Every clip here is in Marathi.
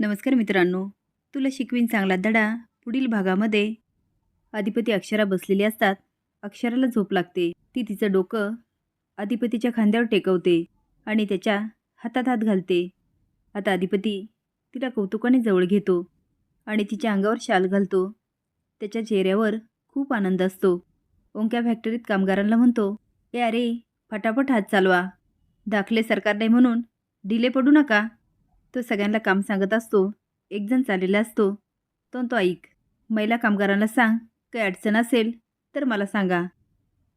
नमस्कार मित्रांनो. तुला शिकवीन चांगला धडा पुढील भागामध्ये. अधिपती अक्षरा बसलेली असतात. अक्षराला झोप लागते. ती तिचं डोकं अधिपतीच्या खांद्यावर टेकवते आणि त्याच्या हातात हात घालते. आता अधिपती तिला कौतुकाने जवळ घेतो आणि तिच्या अंगावर शाल घालतो. त्याच्या चेहऱ्यावर खूप आनंद असतो. ओंक्या फॅक्टरीत कामगारांना म्हणतो ए अरे फटाफट हात चालवा. दाखले सरकार नाही म्हणून डिले पडू नका. तो सगळ्यांना काम सांगत असतो. एकजण चाललेला असतो. तो तो ऐक. महिला कामगारांना सांग. काही अडचण असेल तर मला सांगा.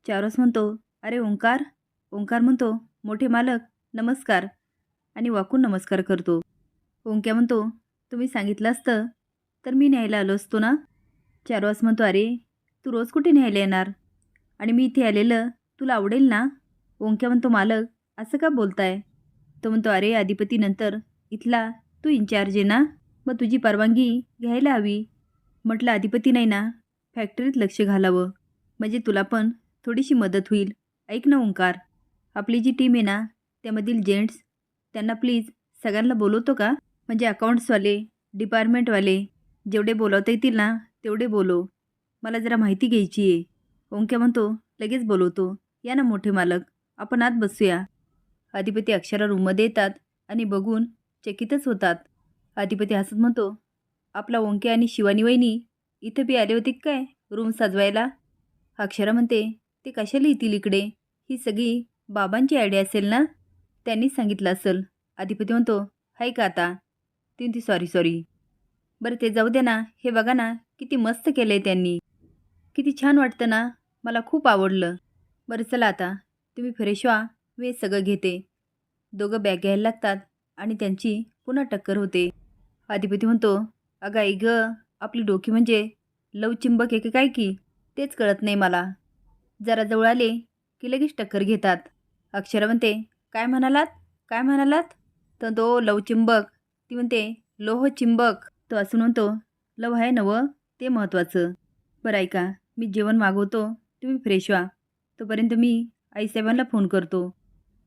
चारोस म्हणतो अरे ओंकार. ओंकार म्हणतो मोठे मालक नमस्कार. आणि वाकून नमस्कार करतो. ओंक्या म्हणतो तुम्ही सांगितलं असतं तर मी न्यायला आलो असतो ना? चारवास म्हणतो अरे तू रोज कुठे न्यायला येणार? आणि मी इथे आलेलं तुला आवडेल ना? ओंक्या म्हणतो मालक असं का बोलताय? तो म्हणतो अरे अधिपती नंतर इथला तू इन्चार्ज आहे ना? मग तुझी परवानगी घ्यायला हवी. म्हटलं अधिपती नाही ना? फॅक्टरीत लक्ष घालावं. म्हणजे तुला पण थोडीशी मदत होईल. ऐक ना ओंकार. आपली जी टीम आहे ना त्यामधील जेंट्स त्यांना प्लीज सगळ्यांना बोलवतो का? म्हणजे अकाउंट्सवाले डिपार्टमेंटवाले जेवढे बोलवता येतील ना तेवढे बोलव. मला जरा माहिती घ्यायची आहे. ओंक्या म्हणतो लगेच बोलवतो. या ना मोठे मालक. आपण आत बसूया. अधिपती अक्षरा रूममध्ये येतात आणि बघून चकितच होतात. अधिपती हसत म्हणतो आपला ओंके आणि शिवानी वहिनी इथं बी आले होते काय रूम सजवायला? अक्षरा म्हणते ते कशाला येतील इकडे? ही सगळी बाबांची आयडिया असेल ना? त्यांनीच सांगितलं असेल. अधिपती म्हणतो हाय का आता? ती ती सॉरी सॉरी बरं ते जाऊ दे ना. हे बघा ना किती मस्त केलं आहे त्यांनी. किती छान वाटतं ना. मला खूप आवडलं. बरं चला आता. तुम्ही फ्रेश व्हा. मी सगळं घेते. दोघं बॅग घ्यायला लागतात. आणि त्यांची पुन्हा टक्कर होते. अधिपती म्हणतो अगं आई ग आपली डोकी म्हणजे लवचिंबक आहे काय की? तेच कळत नाही मला. जरा जवळ आले की लगेच टक्कर घेतात. अक्षरा म्हणते काय म्हणालात? काय म्हणालात? तर तो लवचिंबक ती म्हणते लोह चिंबक. तो असं म्हणतो लव आहे नवं ते महत्त्वाचं. बरं ऐका मी जेवण मागवतो तुम्ही फ्रेश व्हा. तोपर्यंत मी आईसाहेबांना फोन करतो.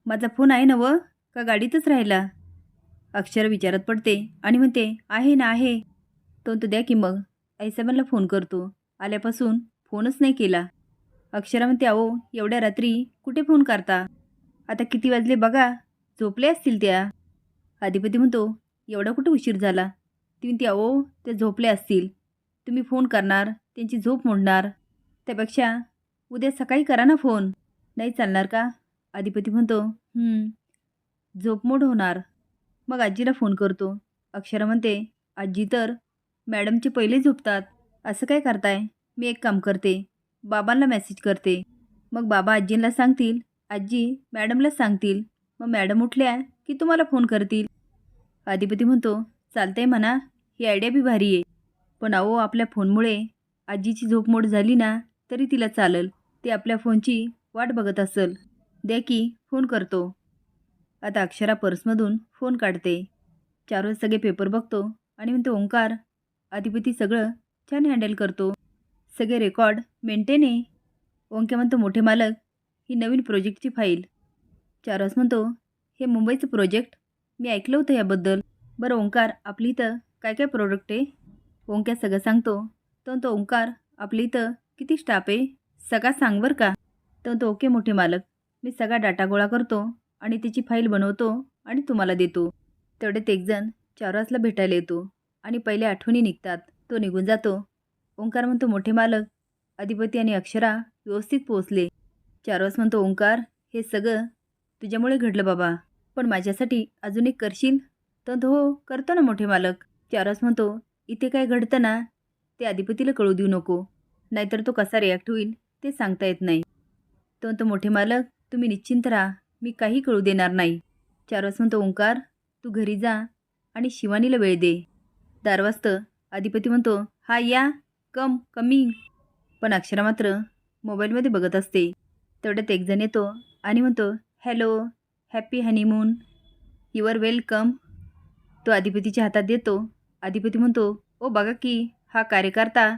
माझा फोन आहे नवं का गाडीतच राहिला? अक्षर विचारत पडते आणि म्हणते आहे ना आहे. तोंड तो द्या की मग. आईसाहेबांना फोन करतो आल्यापासून फोनच नाही केला. अक्षरा म्हणते अहो एवढ्या रात्री कुठे फोन करता? आता किती वाजले बघा. झोपले असतील त्या. अधिपती म्हणतो एवढा कुठे उशीर झाला? ती म्हणते अहो ते झोपले असतील. तुम्ही फोन करणार त्यांची झोप मोडणार. त्यापेक्षा उद्या सकाळी करा ना फोन. नाही चालणार का? अधिपती म्हणतो झोप झोपमोड होणार. मग आजीला फोन करतो. अक्षरा म्हणते आजी तर मॅडमचे पहिले झोपतात. असं काय करताय? मी एक काम करते. बाबांना मेसेज करते. मग बाबा आजींना सांगतील. आजी मॅडमला सांगतील. मग मॅडम उठल्या की तुम्हाला फोन करतील. अधिपती म्हणतो चालतंय म्हणा. ही आयडिया बी भारी आहे. पण अहो आपल्या फोनमुळे आजीची झोप मोड झाली ना तरी तिला चालल. ती आपल्या फोनची वाट बघत असेल. द्या की फोन करतो. आता अक्षरा पर्समधून फोन काढते. चार सगळे पेपर बघतो आणि म्हणतो ओंकार अधिपती सगळं छान हँडल करतो. सगळे रेकॉर्ड मेंटेन आहे. ओंके म्हणतो मोठे मालक ही नवीन प्रोजेक्टची फाईल चार म्हणतो हे मुंबईचं प्रोजेक्ट मी ऐकलं होतं याबद्दल. बरं ओंकार आपली इथं काय काय प्रोडक्ट आहे? ओंक्या सगळं सांगतो. तर तो ओंकार आपली इथं किती स्टाफ आहे? सगळा सांग बरं का. तर तो ओके मोठे मालक. मी सगळा डाटा गोळा करतो. आणि त्याची फाईल बनवतो आणि तुम्हाला देतो. तेवढ्यात एकजण चारवासला भेटायला येतो आणि पहिल्या आठवणी निघतात. तो निघून जातो. ओंकार म्हणतो मोठे मालक. अधिपती आणि अक्षरा व्यवस्थित पोहोचले. चारवास म्हणतो ओंकार हे सगळं तुझ्यामुळे घडलं बाबा. पण माझ्यासाठी अजून एक करशील? तर तो हो करतो ना मोठे मालक. चारवास म्हणतो इथे काय घडतं ना ते अधिपतीला कळू देऊ नको. नाहीतर तो कसा रिॲक्ट होईल ते सांगता येत नाही. तो म्हणतो मोठे मालक तुम्ही निश्चिंत राहा. मी काही कळू देणार नाही. चारवास म्हणतो ओंकार तू घरी जा आणि शिवानीला वेळ दे. दार वाजतं अधिपती म्हणतो हा या. कम कमी. पण अक्षरा मात्र मोबाईलमध्ये बघत असते. तेवढ्यात एकजण येतो आणि म्हणतो hello happy honeymoon. Your welcome. तो अधिपतीच्या हातात देतो. अधिपती म्हणतो ओ बघा की हा कार्यकर्ता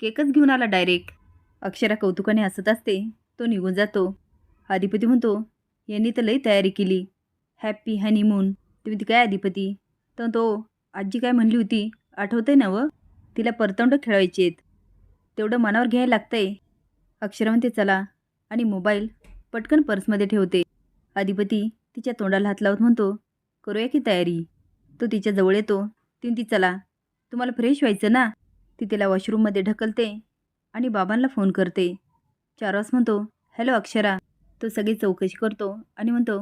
केकच घेऊन आला डायरेक्ट. अक्षरा कौतुकाने हसत असते. तो निघून जातो. अधिपती म्हणतो यांनी तर लई तयारी केली. हॅप्पी हनीमून तुम्ही ती काय अधिपती? तर तो आजी काय म्हणली होती? आठवतंय ना व? तिला परतंड खेळायचे आहेत. तेवढं मनावर घ्यायला लागतंय. अक्षरा म्हणते चला. आणि मोबाईल पटकन पर्समध्ये ठेवते. अधिपती तिच्या तोंडाला हात लावत म्हणतो करूया की तयारी? तो तिच्या जवळ येतो. तिने ती चला. तुम्हाला फ्रेश व्हायचं ना? ती तिला वॉशरूममध्ये ढकलते आणि बाबांना फोन करते. चार वाज म्हणतो हॅलो अक्षरा. तो सगळी चौकशी करतो आणि म्हणतो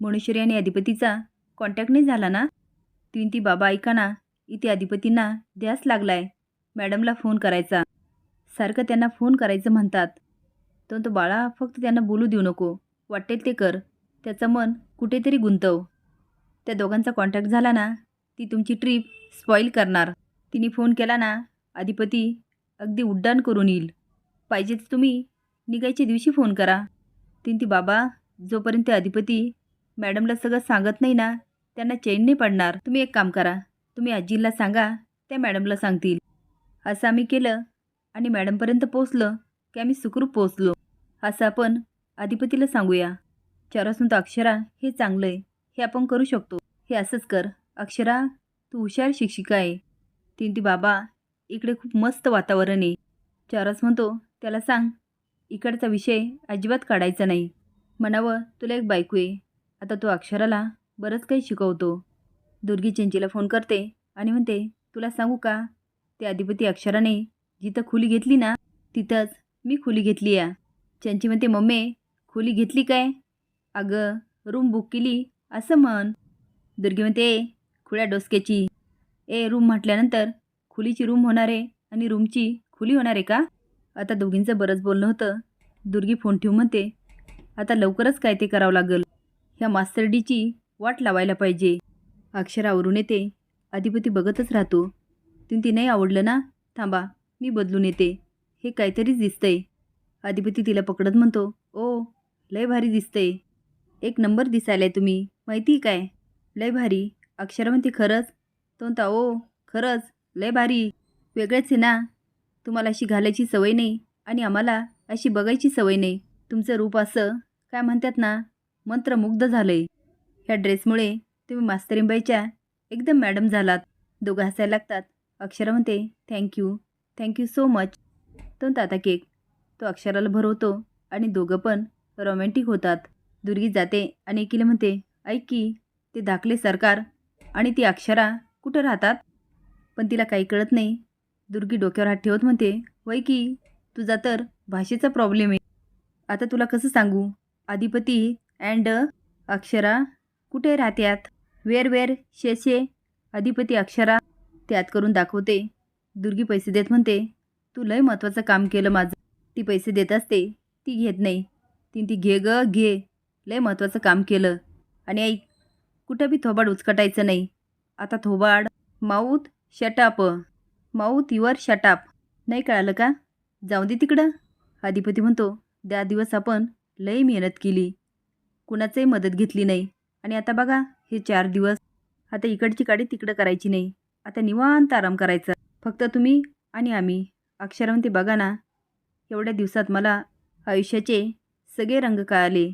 मनुष्यरी आणि अधिपतीचा कॉन्टॅक्ट नाही झाला ना? तीन ती बाबा ऐका ना इथे अधिपतींना द्यास लागलाय मॅडमला फोन करायचा. सारखं त्यांना फोन करायचं म्हणतात. तो तो बाळा फक्त त्यांना बोलू देऊ नको वाटेल ते कर त्याचं मन कुठेतरी गुंतव. त्या दोघांचा कॉन्टॅक्ट झाला ना ती तुमची ट्रीप स्पॉईल करणार. तिने फोन केला ना अधिपती अगदी उड्डाण करून येईल. पाहिजे तर तुम्ही निघायच्या दिवशी फोन करा. तीन ती बाबा जोपर्यंत ते अधिपती मॅडमला सगळं सांगत नाही ना त्यांना चैन नाही पडणार. तुम्ही एक काम करा तुम्ही आजीला सांगा त्या मॅडमला सांगतील. असं आम्ही केलं आणि मॅडमपर्यंत पोचलं की आम्ही सुखरूप पोचलो असं आपण अधिपतीला सांगूया. चार तर अक्षरा हे चांगलं आहे हे आपण करू शकतो. हे असंच कर. अक्षरा तू हुशार शिक्षिका आहे. तीन ती बाबा इकडे खूप मस्त वातावरण आहे. चारस म्हणतो त्याला सांग इकडचा विषय अजिबात काढायचा नाही. म्हणावं तुला एक बायको आहे. आता तो अक्षराला बरंच काही शिकवतो. दुर्गी चिंचीला फोन करते आणि म्हणते तुला सांगू का? ते अधिपती अक्षराने जिथं खुली घेतली ना तिथंच मी खुली घेतली या. चंची म्हणते मम्मी खोली घेतली काय? अगं रूम बुक केली असं म्हण. दुर्गी म्हणते "ए, खुळ्या डोसक्याची. ए रूम म्हटल्यानंतर खुलीची रूम होणार आहे आणि रूमची खुली होणार आहे का? आता दोघींचं बरंच बोलणं होतं. दुर्गी फोन ठेवून म्हणते आता लवकरच काय ते करावं लागेल? ह्या मास्टर डीची वाट लावायला पाहिजे. अक्षरावरून येते अधिपती बघतच राहतो. तीन ती नाही आवडलं ना? थांबा मी बदलून येते. हे काहीतरीच दिसतंय. अधिपती तिला पकडत म्हणतो ओ लय भारी दिसतंय. एक नंबर दिसायलाय तुम्ही. माहिती काय? लय भारी. अक्षरा म्हणते खरंच? तो म्हणता ओ खरंच? लय भारी. वेगळंच आहे ना? तुम्हाला अशी घालायची सवय नाही आणि आम्हाला अशी बघायची सवय नाही. तुमचं रूप असं काय म्हणतात ना मंत्रमुग्ध झालं आहे ह्या ड्रेसमुळे तुम्ही मास्तरींबाईच्या एकदम मॅडम झालात. दोघं हसायला लागतात. अक्षरा म्हणते थँक्यू थँक्यू सो मच तो म्हणतो केक. तो अक्षराला भरवतो आणि दोघं पण रोमॅन्टिक होतात. दुर्गी जाते आणि एकीला म्हणते ऐक की ते दाखले सरकार आणि ती अक्षरा कुठं राहतात? पण तिला काही कळत नाही. दुर्गी डोक्यावर हात ठेवत म्हणते वय की तुझा तर भाषेचा प्रॉब्लेम आहे. आता तुला कसं सांगू? अधिपती अँड अक्षरा कुठे राहत्यात? वेर वेर शेशे अधिपती अक्षरा त्यात करून दाखवते. दुर्गी पैसे देत म्हणते तू लय महत्त्वाचं काम केलं माझं. ती पैसे देत असते ती घेत नाही. ती ती घे ग घे. लय महत्त्वाचं काम केलं. आणि ऐक कुठं बी थोबाड उचकटायचं नाही. आता थोबाड mouth shut up mouth your shut up. नाही कळालं का? जाऊ दे तिकडं. अधिपती म्हणतो त्या दिवस आपण लय मेहनत केली. कुणाचंही मदत घेतली नाही. आणि आता बघा हे चार दिवस. आता इकडची गाडी तिकडं करायची नाही. आता निवांत आराम करायचा. फक्त तुम्ही आणि आम्ही. अक्षरा बघा ना. एवढ्या दिवसात मला आयुष्याचे सगळे रंग कळाले.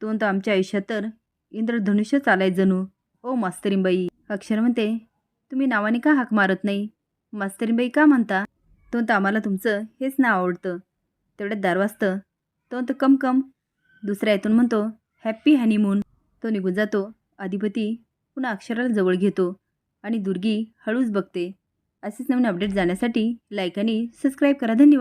दोन तर आमच्या आयुष्यात तर इंद्रधनुष्य चालाय जणू. ओ मास्तरींबाई. अक्षर म्हणते तुम्ही नावाने का हाक मारत नाही? मास्तरींबाई का म्हणता? तो तर आम्हाला तुमचं हेच नाव आवडतं. तेवढ्यात दार वाजतं. तो तर कम कम. दुसऱ्या येतून म्हणतो हॅप्पी हॅनीमून. तो निघून जातो. अधिपती पुन्हा अक्षराला जवळ घेतो आणि दुर्गी हळूच बघते. असेच नवीन अपडेट जाण्यासाठी लाईक आणि सबस्क्राईब करा. धन्यवाद.